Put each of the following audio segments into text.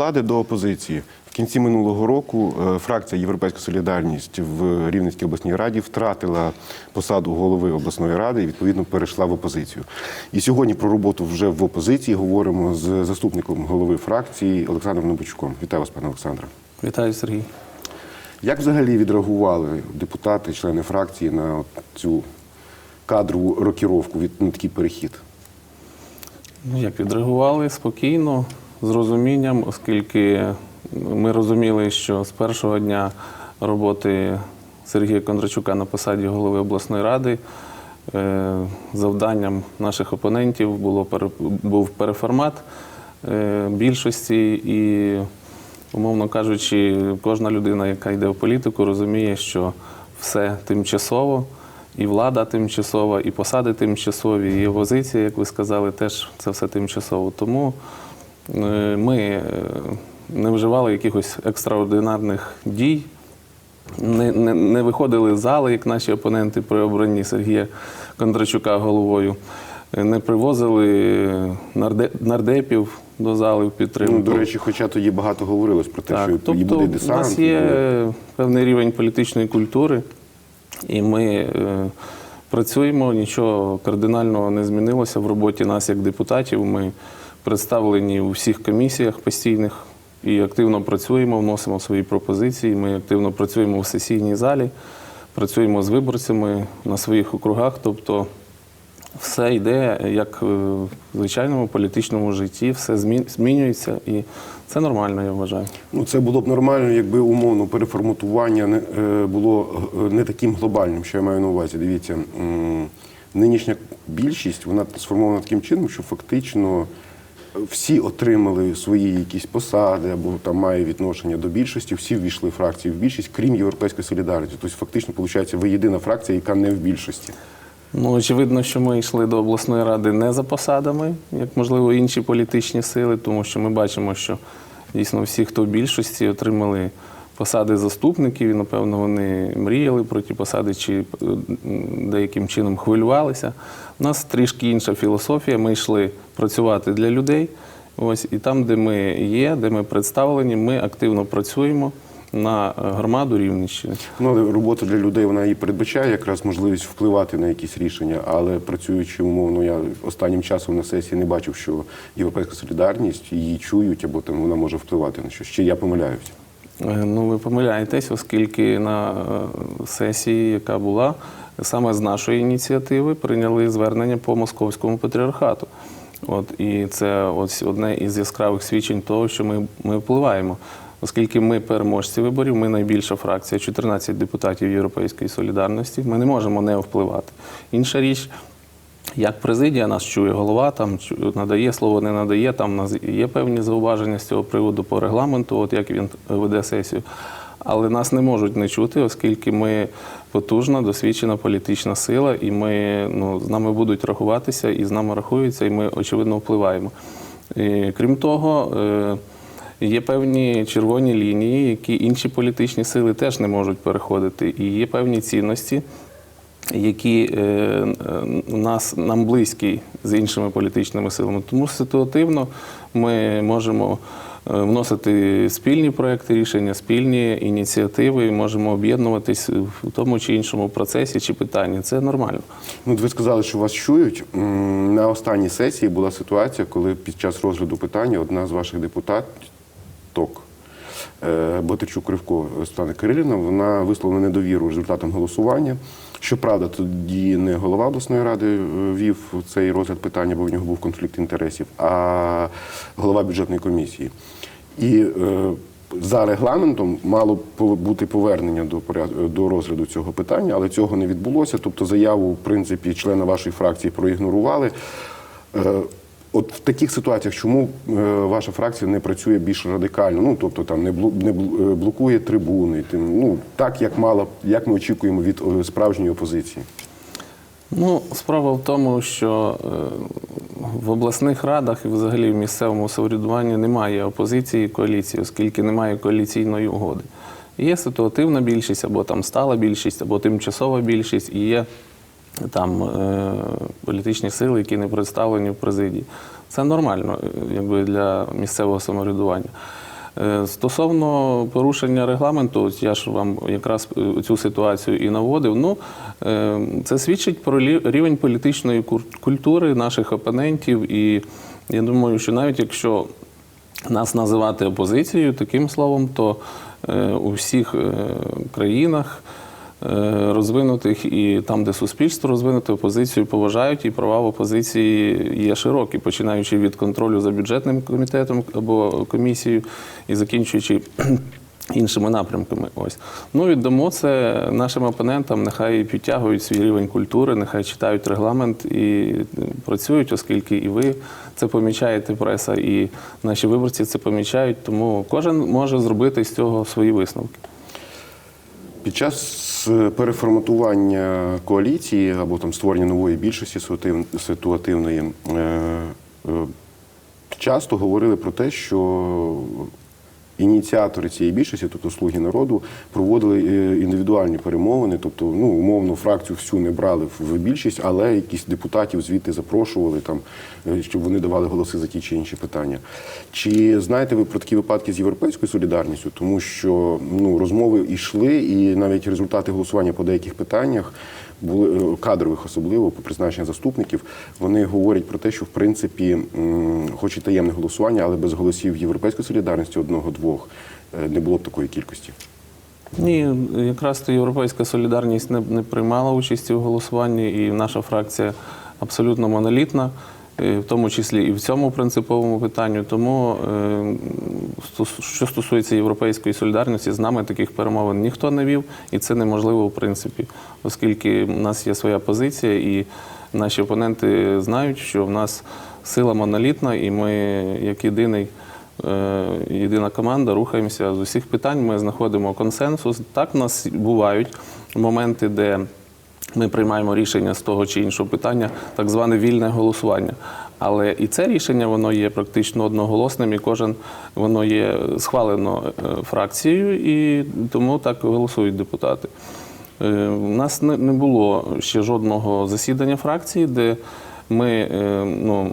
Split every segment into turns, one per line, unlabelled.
Влади до опозиції. В кінці минулого року е, фракція Європейська Солідарність в Рівненській обласній раді втратила посаду голови обласної ради і відповідно перейшла в опозицію. І сьогодні про роботу вже в опозиції говоримо з заступником голови фракції Олександром Небучуком. Вітаю вас, пане Олександре.
Вітаю, Сергій.
Як взагалі відреагували депутати, члени фракції на цю кадрову рокіровку від на такий перехід?
Ну, як відреагували спокійно, з розумінням, оскільки ми розуміли, що з першого дня роботи Сергія Кондрачука на посаді голови обласної ради е, завданням наших опонентів було був переформат е, більшості і, умовно кажучи, кожна людина, яка йде в політику, розуміє, що все тимчасово. І влада тимчасова, і посади тимчасові, і опозиція, як ви сказали, теж це все тимчасово. Тому ми е, не вживали якихось екстраординарних дій, не, не, не виходили з зали, як наші опоненти при обранні Сергія Кондрачука головою, е, не привозили нардепів до зали в підтримку.
Ну, до речі, хоча тоді багато говорилось про те,
Так,
що
тобто
буде
у нас є
буде-
певний рівень політичної культури, і ми е, працюємо, нічого кардинального не змінилося в роботі нас як депутатів. Ми представлені у всіх комісіях постійних і активно працюємо, вносимо свої пропозиції. Ми активно працюємо в сесійній залі, працюємо з виборцями на своїх округах. Тобто все йде як е, в звичайному політичному житті, все змінюється, і це нормально, я вважаю.
Ну, це було б нормально, якби умовно переформатування не е, було е, не таким глобальним, що я маю на увазі. Дивіться, нинішня більшість вона сформована таким чином, що фактично всі отримали свої якісь посади або там має відношення до більшості, всі ввійшли в фракцію в більшість, крім Європейської солідарності. Тобто, фактично, виходить, ви єдина фракція, яка не в більшості.
Ну, очевидно, що ми йшли до обласної ради не за посадами, як можливо інші політичні сили, тому що ми бачимо, що дійсно всі, хто в більшості, отримали посади заступників, і напевно вони мріяли про ті посади чи е, деяким чином хвилювалися. У нас трішки інша філософія. Ми йшли працювати для людей. Ось і там, де ми є, де ми представлені, ми активно працюємо на громаду Рівненщини.
Ну, робота для людей вона і передбачає якраз можливість впливати на якісь рішення, але працюючи умовно, я останнім часом на сесії не бачив, що європейська солідарність її чують або там вона може впливати на щось. Чи я помиляюся?
Е, Ну, ви помиляєтесь, оскільки на е, сесії, яка була, саме з нашої ініціативи прийняли звернення по московському патріархату. От, і це ось одне із яскравих свідчень того, що ми, ми впливаємо. Оскільки ми переможці виборів, ми найбільша фракція, 14 депутатів Європейської солідарності, ми не можемо не впливати. Інша річ, як президія нас чує, голова там надає слово, не надає. Там нас є певні зауваження з цього приводу по регламенту, от як він веде сесію. Але нас не можуть не чути, оскільки ми потужна, досвідчена політична сила, і ми ну, з нами будуть рахуватися, і з нами рахуються, і ми очевидно впливаємо. І, крім того, е, Є певні червоні лінії, які інші політичні сили теж не можуть переходити. І є певні цінності, які е, е, нас, нам близькі з іншими політичними силами. Тому ситуативно ми можемо е, вносити спільні проекти рішення, спільні ініціативи, і можемо об'єднуватись в тому чи іншому процесі чи питанні. Це нормально.
Ну, ви сказали, що вас чують. На останній сесії була ситуація, коли під час розгляду питання одна з ваших депутаток Ботичук Кривко Стане Кирилівна, вона висловила недовіру результатам голосування. Щоправда, тоді не голова обласної ради е, вів цей розгляд питання, бо в нього був конфлікт інтересів, а голова бюджетної комісії. І е, за регламентом мало бути повернення до поряд- до розгляду цього питання, але цього не відбулося. Тобто заяву, в принципі, члена вашої фракції проігнорували. От в таких ситуаціях, чому е, ваша фракція не працює більш радикально? Ну тобто там не не е, блокує трибуни, тим ну так як мало як ми очікуємо від е, справжньої опозиції.
Ну, справа в тому, що в обласних радах і взагалі в місцевому самоврядуванні немає опозиції і коаліції, оскільки немає коаліційної угоди. Є ситуативна більшість, або там стала більшість, або тимчасова більшість, і є там е, політичні сили, які не представлені в президії. Це нормально е, якби, для місцевого самоврядування. Е, Стосовно порушення регламенту, я ж вам якраз цю ситуацію і наводив. Ну це свідчить про рівень політичної культури наших опонентів. І я думаю, що навіть якщо нас називати опозицією таким словом, то у всіх країнах розвинутих і там, де суспільство розвинуте, опозицію поважають, і права в опозиції є широкі, починаючи від контролю за бюджетним комітетом або комісією і закінчуючи. Іншими напрямками, ось ну віддамо це нашим опонентам. Нехай підтягують свій рівень культури, нехай читають регламент і працюють, оскільки і ви це помічаєте, преса, і наші виборці це помічають. Тому кожен може зробити з цього свої висновки.
Під час е, переформатування коаліції або там створення нової більшості ситуативної е, е, часто говорили про те, що ініціатори цієї більшості, тобто слуги народу, проводили е, індивідуальні перемовини, тобто, ну, умовно, фракцію всю не брали в більшість, але якісь депутатів звідти запрошували, там, е, щоб вони давали голоси за ті чи інші питання. Чи знаєте ви про такі випадки з європейською солідарністю? Тому що ну, розмови йшли, і навіть результати голосування по деяких питаннях кадрових, особливо по призначенню заступників. Вони говорять про те, що в принципі, хоч і таємне голосування, але без голосів європейської солідарності одного-двох е, не було б такої кількості.
Ні, якраз то європейська солідарність не, не приймала участі у голосуванні, і наша фракція абсолютно монолітна, е, в тому числі і в цьому принциповому питанню. Тому, е, що стосується європейської солідарності, з нами таких перемовин ніхто не вів, і це неможливо в принципі, оскільки в нас є своя позиція, і наші опоненти знають, що в нас сила монолітна, і ми як єдиний. Е, єдина команда, рухаємося з усіх питань. Ми знаходимо консенсус. Так, в нас бувають моменти, де ми приймаємо рішення з того чи іншого питання, так зване вільне голосування. Але і це рішення воно є практично одноголосним, і кожен воно є схвалено е, фракцією, і тому так голосують депутати. Е, У нас не не було ще жодного засідання фракції, де ми е, ну,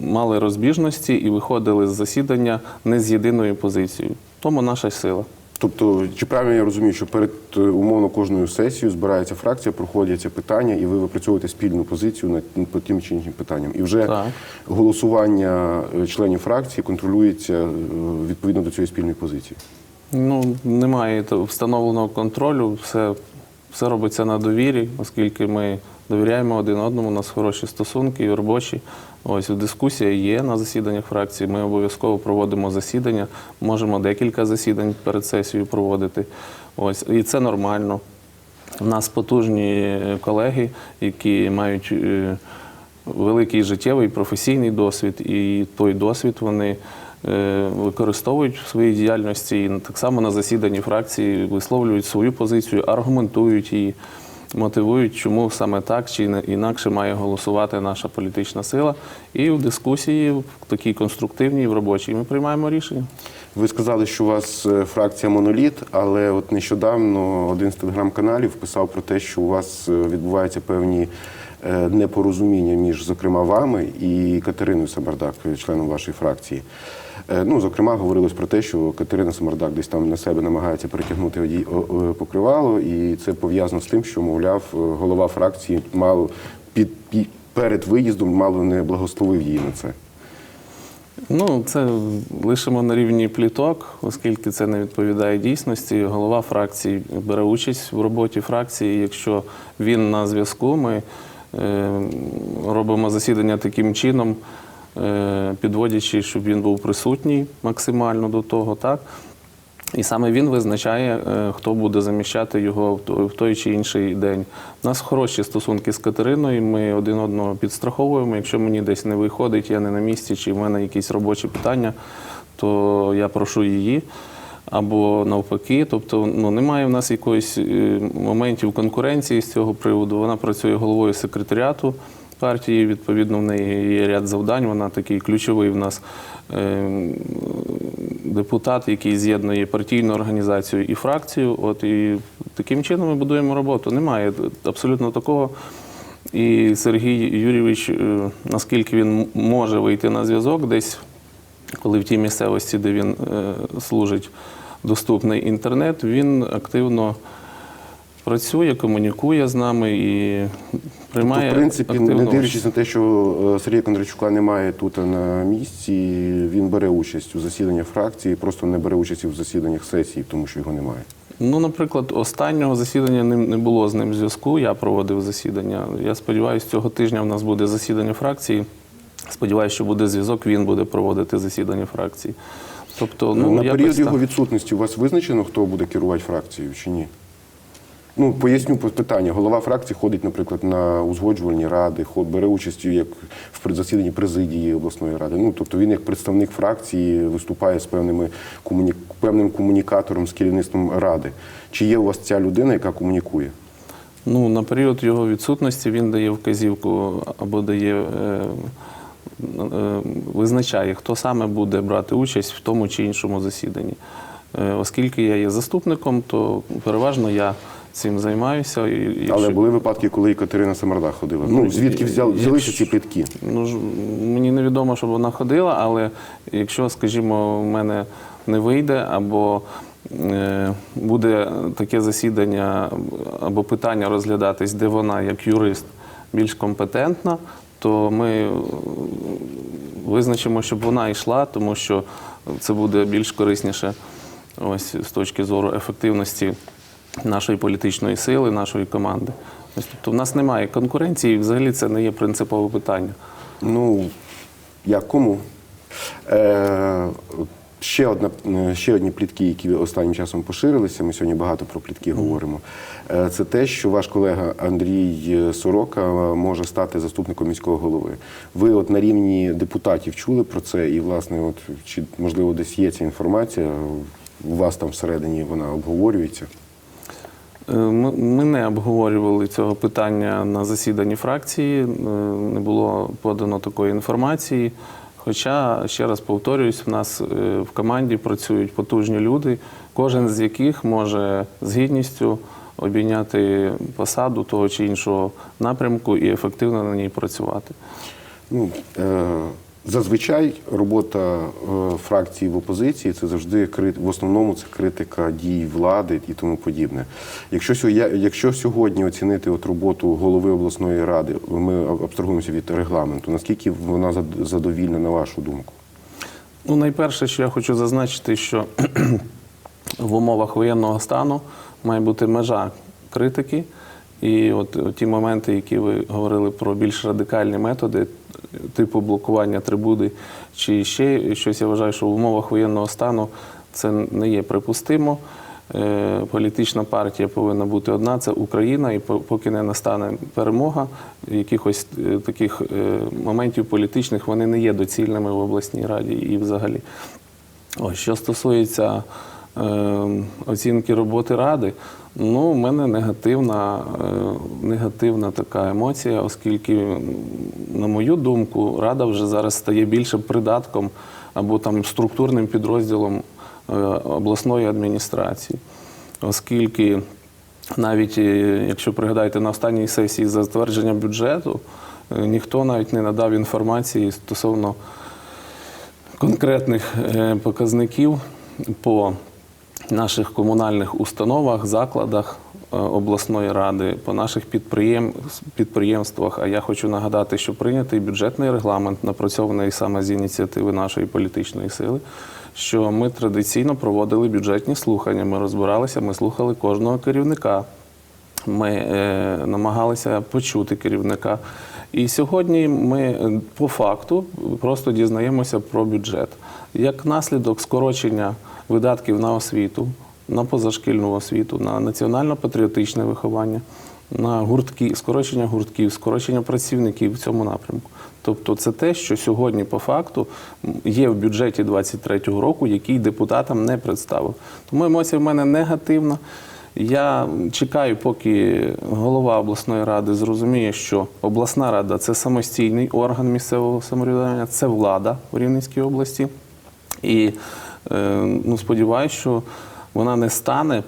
мали розбіжності і виходили з засідання не з єдиною позицією. Тому наша сила.
Тобто, чи правильно я розумію, що перед е, умовно кожною сесією збирається фракція, проходяться питання, і ви випрацьовуєте спільну позицію над по тим чи іншим питанням. І вже
Так.
голосування е, членів фракції контролюється е, відповідно до цієї спільної позиції.
Ну, немає встановленого контролю, все, все робиться на довірі, оскільки ми довіряємо один одному, у нас хороші стосунки і робочі. Ось дискусія є на засіданнях фракції. Ми обов'язково проводимо засідання, можемо декілька засідань перед сесією проводити. Ось, і це нормально. У нас потужні е, колеги, які мають е, великий життєвий професійний досвід, і той досвід вони е, використовують в своїй діяльності. І так само на засіданні фракції висловлюють свою позицію, аргументують її, мотивують, чому саме так чи інакше має голосувати наша політична сила. І в дискусії, в такій конструктивній, в робочій, ми приймаємо рішення.
Ви сказали, що у вас е, фракція моноліт, але от нещодавно один з телеграм-каналів писав про те, що у вас е, відбуваються певні е, непорозуміння між, зокрема, вами і Катериною Самардак, е, членом вашої фракції. Е, Ну, зокрема, говорилось про те, що Катерина Самардак десь там на себе намагається о- о- покривало, і це пов'язано з тим, що, мовляв, е, голова фракції мало під, перед виїздом мало не благословив її на це.
Ну, це лишимо на рівні пліток, оскільки це не відповідає дійсності. Голова фракції бере участь в роботі фракції. Якщо він на зв'язку, ми е, робимо засідання таким чином, підводячи, щоб він був присутній максимально до того, так. І саме він визначає, е, хто буде заміщати його в той, чи інший день. У нас хороші стосунки з Катериною. Ми один одного підстраховуємо. Якщо мені десь не виходить, я не на місці, чи в мене якісь робочі питання, то я прошу її. Або навпаки, тобто ну, немає в нас якоїсь е, моментів конкуренції з цього приводу. Вона працює головою секретаріату партії. Відповідно, в неї є ряд завдань. Вона такий ключовий в нас е, депутат, який з'єднує партійну організацію і фракцію. От і таким чином ми будуємо роботу. Немає абсолютно такого. І Сергій Юрійович, е, наскільки він може вийти на зв'язок, десь коли в тій місцевості, де він е, служить, доступний інтернет, він активно працює, комунікує з нами і приймає.
Тобто, в принципі, не дивлячись на те, що е, Сергія Кондрачука немає тут на місці, він бере участь у засіданнях фракції, просто не бере участі в засіданнях сесії, тому що його немає.
Ну, наприклад, останнього засідання не було з ним зв'язку. Я проводив засідання. Я сподіваюся, цього тижня в нас буде засідання фракції. Сподіваюся, що буде зв'язок, він буде проводити засідання фракції. Тобто, ну,
на період його відсутності у вас визначено, хто буде керувати фракцією чи ні? Ну, поясню питання. Голова фракції ходить, наприклад, на узгоджувальні ради, бере участь як в засіданні президії обласної ради. Ну, тобто він як представник фракції виступає з певними комуні... певним комунікатором з керівництвом ради. Чи є у вас ця людина, яка комунікує?
Ну, на період його відсутності він дає вказівку або дає, е, е, визначає, хто саме буде брати участь в тому чи іншому засіданні. Е, оскільки я є заступником, то переважно я цим займаюся. І, якщо-
Але були випадки, коли і Катерина Самарда ходила. Ну, звідки взяли, взялися ці плітки?
Ну, ж, мені невідомо, щоб вона ходила, але якщо, скажімо, в мене не вийде, або е, буде таке засідання або питання розглядатись, де вона, як юрист, більш компетентна, то ми визначимо, щоб вона йшла, тому що це буде більш корисніше ось, з точки зору ефективності нашої політичної сили, нашої команди. Тобто в нас немає конкуренції, і взагалі це не є принципове питання.
Ну, як кому? Е, ще, одна, е, ще одні плітки, які останнім часом поширилися. Ми сьогодні багато про плітки говоримо. Е, це те, що ваш колега Андрій Сорока може стати заступником міського голови. Ви от на рівні депутатів чули про це, і, власне, от, чи можливо десь є ця інформація, у вас там всередині вона обговорюється?
Е, Ми, не обговорювали цього питання на засіданні фракції, е, не було подано такої інформації. Хоча, ще раз повторююсь, в нас е, в команді працюють потужні люди, кожен з яких може з гідністю обійняти посаду того чи іншого напрямку і ефективно на ній працювати.
Ну, зазвичай робота е, фракції в опозиції це завжди в основному це критика дій влади і тому подібне. Якщо, якщо сьогодні оцінити от роботу голови обласної ради, ми абстрагуємося від регламенту, наскільки вона зад- задовільна на вашу думку?
Ну, найперше, що я хочу зазначити, що в умовах воєнного стану має бути межа критики. І от ті моменти, які ви говорили про більш радикальні методи, типу блокування трибуни чи ще щось, я вважаю, що в умовах воєнного стану це не є припустимо. Е, Політична партія повинна бути одна, це Україна, і поки не настане перемога, якихось е, таких е, моментів політичних вони не є доцільними в обласній раді і взагалі. Ось, що стосується е, оцінки роботи ради, ну, у мене негативна, е, негативна така емоція, оскільки, на мою думку, рада вже зараз стає більше придатком або там структурним підрозділом е, обласної адміністрації, оскільки навіть е, якщо пригадаєте на останній сесії затвердження бюджету, ніхто навіть не надав інформації стосовно конкретних показників по наших комунальних установах, закладах е, обласної ради, по наших підприємствах. А я хочу нагадати, що прийнятий бюджетний регламент, напрацьований саме з ініціативи нашої політичної сили, що ми традиційно проводили бюджетні слухання. Ми розбиралися, ми слухали кожного керівника. Ми е, намагалися почути керівника. І сьогодні ми е, по факту просто дізнаємося про бюджет. Як наслідок скорочення видатків на освіту, на позашкільну освіту, на національно-патріотичне виховання, на гуртки, скорочення гуртків, скорочення працівників в цьому напрямку. Тобто це те, що сьогодні по факту є в бюджеті 2023 року, який депутатам не представив. Тому емоція в мене негативна. Я чекаю, поки голова обласної ради зрозуміє, що обласна рада це самостійний орган місцевого самоврядування, це влада в Рівненській області. І ну, сподіваюся, що вона не стане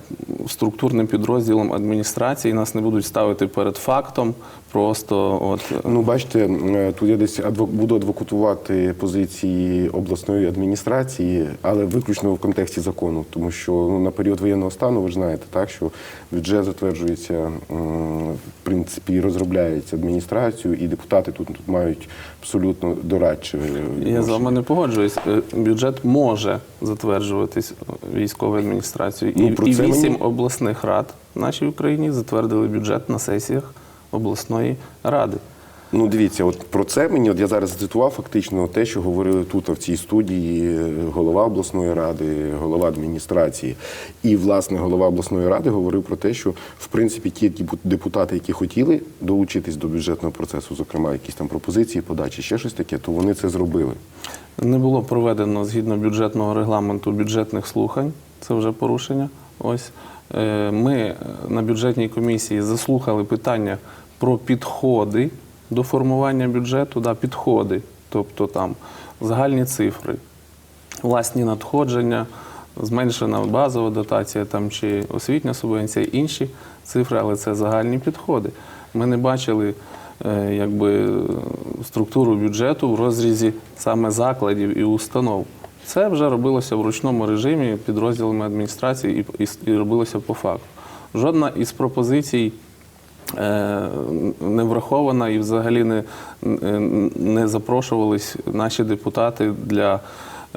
структурним підрозділом адміністрації, нас не будуть ставити перед фактом. Просто от
Ну, бачите, е, тут я десь адво- буду адвокатувати позиції обласної адміністрації, але виключно в контексті закону, тому що ну, на період воєнного стану ви ж знаєте, так що бюджет затверджується, в принципі, розробляється адміністрацією, і депутати тут, тут мають абсолютно дорадче.
Я з вами не погоджуюсь. Е, Бюджет може затверджуватись військовою адміністрацією.
Ну,
І,
про мені-
вісім обласних рад в нашій Україні затвердили бюджет на сесіях обласної ради.
Ну, дивіться, от про це мені, от я зараз зацитував фактично те, що говорили тут, в цій студії, голова обласної ради, голова адміністрації. І, власне, голова обласної ради говорив про те, що в принципі ті депутати, які хотіли долучитись до бюджетного процесу, зокрема, якісь там пропозиції, подачі, ще щось таке, то вони це зробили.
Не було проведено згідно бюджетного регламенту бюджетних слухань. Це вже порушення. Ось Е, ми на бюджетній комісії заслухали питання про підходи до формування бюджету, да, підходи, тобто там загальні цифри, власні надходження, зменшена базова дотація там, чи освітня субвенція, інші цифри, але це загальні підходи. Ми не бачили е, якби, структуру бюджету в розрізі саме закладів і установ. Це вже робилося в ручному режимі підрозділами адміністрації і, і, і робилося по факту. Жодна із пропозицій не врахована і взагалі не, не запрошувались наші депутати для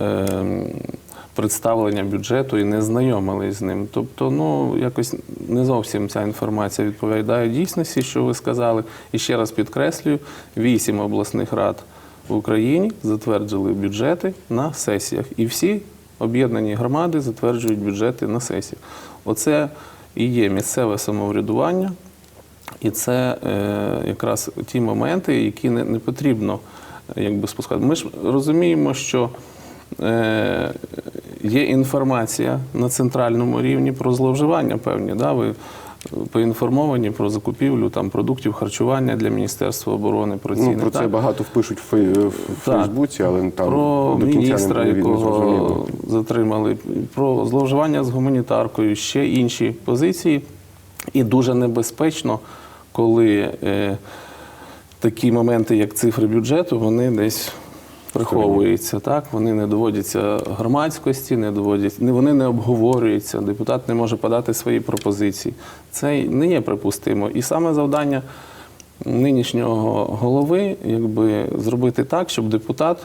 е, представлення бюджету і не знайомились з ним. Тобто, ну якось не зовсім ця інформація відповідає дійсності, що ви сказали. І ще раз підкреслюю: вісім обласних рад в Україні затвердили бюджети на сесіях, і всі об'єднані громади затверджують бюджети на сесіях. Оце і є місцеве самоврядування. І це е, якраз ті моменти, які не, не потрібно е, якби, спускати. Ми ж розуміємо, що е, є інформація на центральному рівні про зловживання певні. Да? Ви поінформовані про закупівлю там, продуктів харчування для Міністерства оборони, про ціни.
Ну, про це
так?
багато впишуть в, Фей- в
Так.
Фейсбуці, але там
про
до кінця
міністра,
не
якого
зрозуміло.
затримали, про зловживання з гуманітаркою, ще інші позиції. І дуже небезпечно, коли е, такі моменти, як цифри бюджету, вони десь приховуються. Так? Вони не доводяться громадськості, не доводяться, не- вони не обговорюються. Депутат не може подати свої пропозиції. Це не є припустимо. І саме завдання нинішнього голови якби зробити так, щоб депутат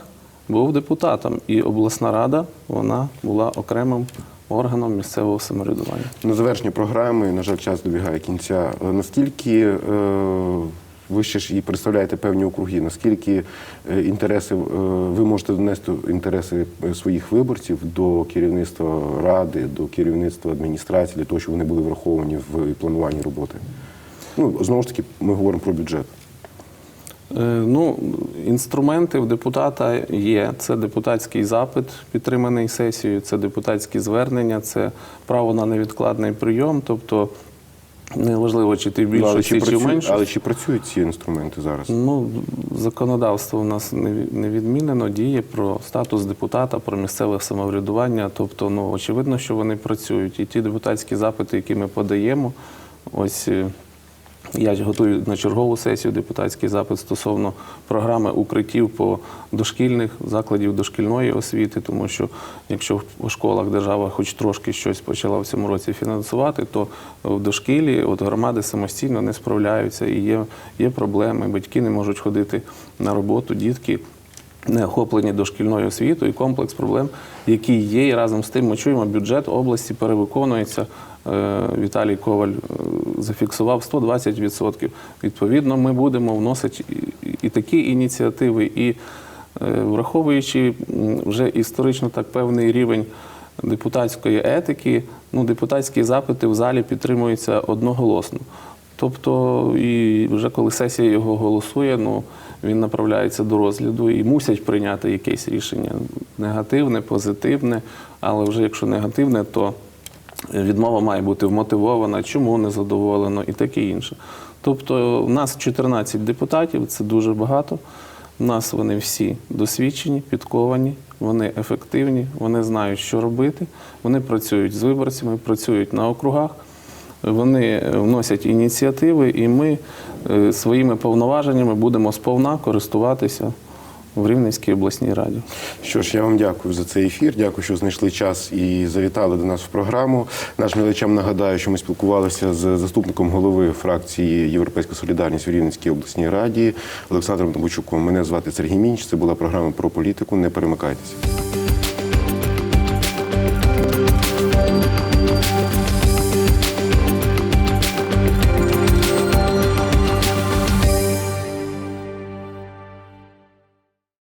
був депутатом, і обласна рада вона була окремим органом місцевого самоврядування.
На завершення програми, на жаль, час добігає кінця. Наскільки е, ви ще ж і представляєте певні округи, наскільки е, інтереси е, ви можете донести інтереси е, своїх виборців до керівництва ради, до керівництва адміністрації, для того, щоб вони були враховані в плануванні роботи? Ну, знову ж таки, ми говоримо про бюджет.
Е, Ну, інструменти в депутата є. Це депутатський запит, підтриманий сесією, це депутатські звернення, це право на невідкладний прийом. Тобто, неважливо, чи ти
Ну,
більшості,
чи
чи меншості.
але чи працюють ці інструменти зараз?
Ну, законодавство у нас не відмінено, діє про статус депутата, про місцеве самоврядування. Тобто, ну, очевидно, що вони працюють. І ті депутатські запити, які ми подаємо, ось е, я готую на чергову сесію депутатський запит стосовно програми укриттів по дошкільних закладів дошкільної освіти, тому що якщо в школах держава хоч трошки щось почала в цьому році фінансувати, то в дошкілі от громади самостійно не справляються і є, є проблеми. Батьки не можуть ходити на роботу, дітки не охоплені дошкільною освітою, комплекс проблем, які є. І разом з тим ми чуємо, бюджет області перевиконується. Е, Віталій Коваль е, зафіксував 120%. Відповідно, ми будемо вносити і- такі ініціативи, і е, враховуючи вже історично так певний рівень депутатської етики, ну, депутатські запити в залі підтримуються одноголосно. Тобто, і вже коли сесія його голосує, ну він направляється до розгляду і мусять прийняти якесь рішення негативне, позитивне. Але вже якщо негативне, то відмова має бути вмотивована, чому не задоволено і таке інше. Тобто, у нас 14 депутатів, це дуже багато. У нас вони всі досвідчені, підковані, вони ефективні, вони знають, що робити. Вони працюють з виборцями, працюють на округах, вони вносять ініціативи, і ми е, своїми повноваженнями будемо сповна користуватися в Рівненській обласній раді.
Що ж, я вам дякую за цей ефір. Дякую, що знайшли час і завітали до нас в програму. Нашим глядачам нагадаю, що ми спілкувалися з заступником голови фракції Європейська Солідарність у Рівненській обласній раді Олександром Добучуком. Мене звати Сергій Мінч. Це була програма про політику. Не перемикайтеся.